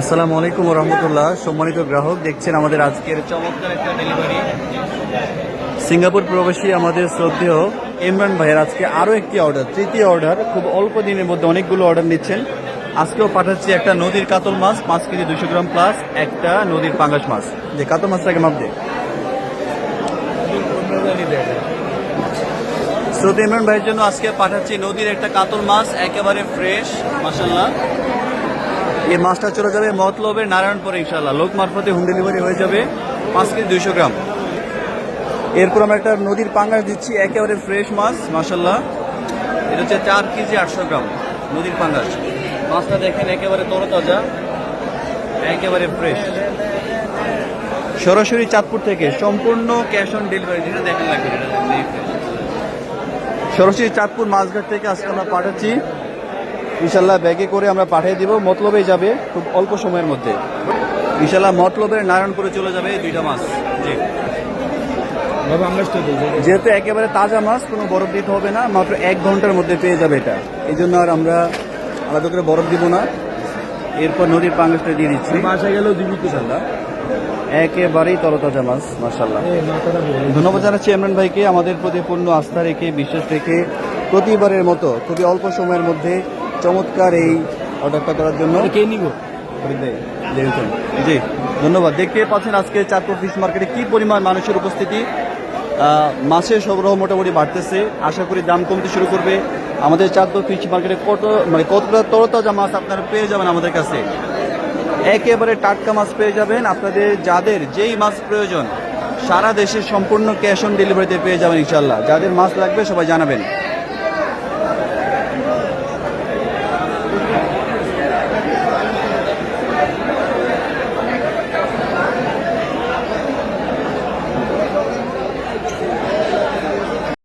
আসসালামু আলাইকুম রহমতুল্লাহ। সম্মানিত গ্রাহক, দেখছেন আমাদের আজকের চমৎকার একটা ডেলিভারি সিঙ্গাপুর প্রবাসী আমাদের শ্রদ্ধেয় ইমরান ভাইয়ের আজকে আরও একটি অর্ডার তৃতীয় অর্ডার খুব অল্প দিনের মধ্যে অনেকগুলো অর্ডার নিচ্ছেন। আজকেও পাঠাচ্ছি একটা নদীর কাতল মাছ, পাঁচ কেজি দুশো গ্রাম প্লাস একটা নদীর পাঙ্গাস মাছ। যে কাতল মাছটাকে মাপ দে। শ্রোত ইমরান ভাইয়ের জন্য আজকে পাঠাচ্ছি নদীর একটা কাতল মাছ, একেবারে ফ্রেশ মাসাল্লাহ এই মাছটা চলে যাবে মতলবের নারায়ণপুরে ইনশাল্লাহ লোক মারফতে হোম ডেলিভারি হয়ে যাবে পাঁচ কেজি দুইশো গ্রাম। এরপর আমরা একটা নদীর পাঙ্গাস দিচ্ছি, একেবারে ফ্রেশ মাছ মাসাল্লাহ এটা হচ্ছে চার কেজি আটশো গ্রাম নদীর পাঙ্গাস। মাছটা দেখেন একেবারে তরতাজা, একেবারে ফ্রেশ সরাসরি চাঁদপুর থেকে সম্পূর্ণ ক্যাশ অন ডেলিভারি যেটা দেখেন লাগবে। সরাসরি চাঁদপুর মাছঘাট থেকে আজকে আমরা পাঠাচ্ছি। ইনশাল্লাহ ব্যাগে করে আমরা পাঠিয়ে দিব মতলবে যাবে খুব অল্প সময়ের মধ্যে। ইনশাল্লাহ মতলবের নারায়ণপুরে চলে যাবে এই দুইটা মাছ। জি। যেহেতু একেবারে তাজা মাছ কোনো বরফ দিতে হবে না মাত্র এক ঘণ্টার মধ্যে পেয়ে যাবে এটা। এই জন্য আর আমরা আলাদা করে বরফ দিব না। এরপর নদীর পাঙ্গাসটা দিয়ে দিচ্ছি। দিবি তো। ইনশাল্লাহ। একেবারেই তরতাজা মাছ মার্শাল্লাহ ধন্যবাদ জানাচ্ছি ইমরান ভাইকে আমাদের প্রতি পূর্ণ আস্থা রেখে বিশ্বাস রেখে প্রতিবারের মতো খুবই অল্প সময়ের মধ্যে চমৎকার এই অর্ডারটা করার জন্য। কে নিব? জি ধন্যবাদ। দেখতে পাচ্ছেন আজকে চাঁদপুর ফিশ মার্কেটে কি পরিমাণ মানুষের উপস্থিতি। মাছের সরবরাহ মোটামুটি বাড়তেছে। আশা করি দাম কমতে শুরু করবে। আমাদের চাঁদপুর ফিশ মার্কেটে কত মানে কতটা তরতাজা মাছ আপনারা পেয়ে যাবেন আমাদের কাছে? একেবারে টাটকা মাছ পেয়ে যাবেন। আপনাদের যাদের যেই মাছ প্রয়োজন সারা দেশে সম্পূর্ণ ক্যাশ অন ডেলিভারিতে পেয়ে যাবেন ইনশাল্লাহ যাদের মাছ লাগবে সবাই জানাবেন।